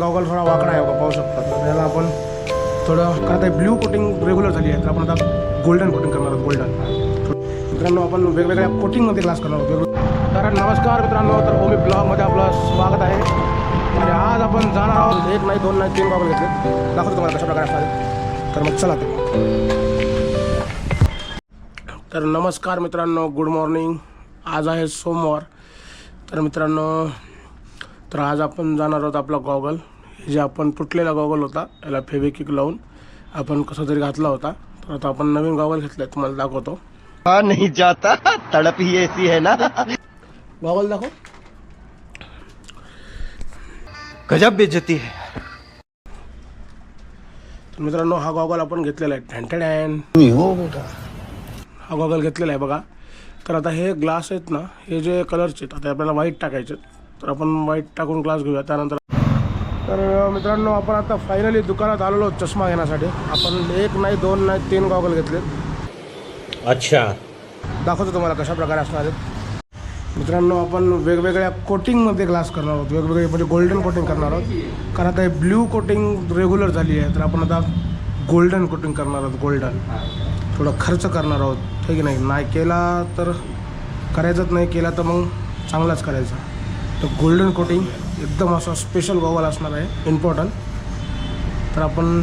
Goggle थोडा वाकडा आहे बघा पाहू शकता. तर त्याला आपण थोडं करत आहे ब्ल्यू कोटिंग रेग्युलर झाली आहे तर आपण आता गोल्डन कोटिंग करणार आहोत गोल्डन मित्रांनो आपण वेगवेगळ्या कोटिंगमध्ये क्लास करणार आहोत. तर नमस्कार मित्रांनो तर ओमी ब्लॉगमध्ये आपलं स्वागत आहे. आणि आज आपण जाणार आहोत. एक नाही दोन नाही तीन गॉगल घेतले. दाखवतो तुम्हाला कशा प्रकारे असणार तर मग चला ते. तर नमस्कार मित्रांनो गुड मॉर्निंग आज आहे सोमवार. तर मित्रांनो तर आज आपण जाणार आहोत आपला गॉगल. हे जे आपण तुटलेला गॉगल होता याला फेविकिक लावून आपण कसं तरी घातला होता. तर आता आपण नवीन गॉगल घेतला आहे तुम्हाला दाखवतो. कहा नहीं जाता. तड़प ही ऐसी है ना. गॉगल दाखव. गजब बेचती है. तर मित्रांनो हा गॉगल आपण घेतलेला आहे. ठँटेड हो बेटा हा. गॉगल घेतलेला आहे बघा. तर आता हे ग्लास आहेत ना हे जे कलरचे आहेत आता आपल्याला व्हाईट टाकायचे आहेत. तर आपण व्हाईट टाकून ग्लास घेऊया. त्यानंतर तर मित्रांनो आपण आता फायनली दुकानात आलेलो आहोत चष्मा घेण्यासाठी. आपण एक नाही दोन नाही तीन गॉगल घेतलेत. अच्छा. दाखवतो तुम्हाला कशा प्रकारे असणार आहेत. मित्रांनो आपण वेगवेगळ्या कोटिंगमध्ये ग्लास करणार आहोत. वेगवेगळे म्हणजे गोल्डन कोटिंग करणार आहोत. कारण आता हे ब्ल्यू कोटिंग रेग्युलर झाली आहे तर आपण आता गोल्डन कोटिंग करणार आहोत गोल्डन थोडं खर्च करणार आहोत. ठीक आहे नाही? नाही केला तर करायचंच नाही केला तर मग चांगलाच करायचा. तर गोल्डन कोटिंग एकदम असं स्पेशल गॉगल असणार आहे. इम्पॉर्टंट तर आपण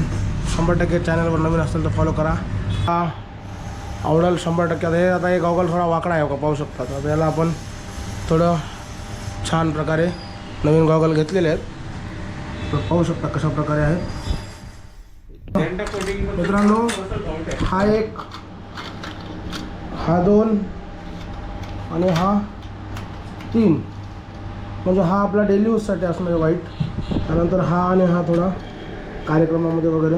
शंभर टक्के चॅनलवर नवीन असेल तर फॉलो करा. हा, आवडेल शंभर टक्के. आता हे आता हे गॉगल थोडा वाकडा आहे का पाहू शकता. तर याला आपण थोडं छान प्रकारे नवीन गॉगल घेतलेले आहेत. तर पाहू शकता कशा प्रकारे आहे. मित्रांनो, हा एक, हा दोन, आणि हा तीन. म्हणजे हा आपला डेली यूजसाठी असणार आहे वाईट त्यानंतर हा आणि हा थोडा कार्यक्रमामध्ये वगैरे.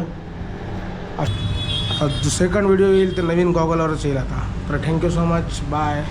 सेकंड व्हिडिओ येईल ते नवीन गॉगलवरच येईल आता. तर थँक्यू सो मच बाय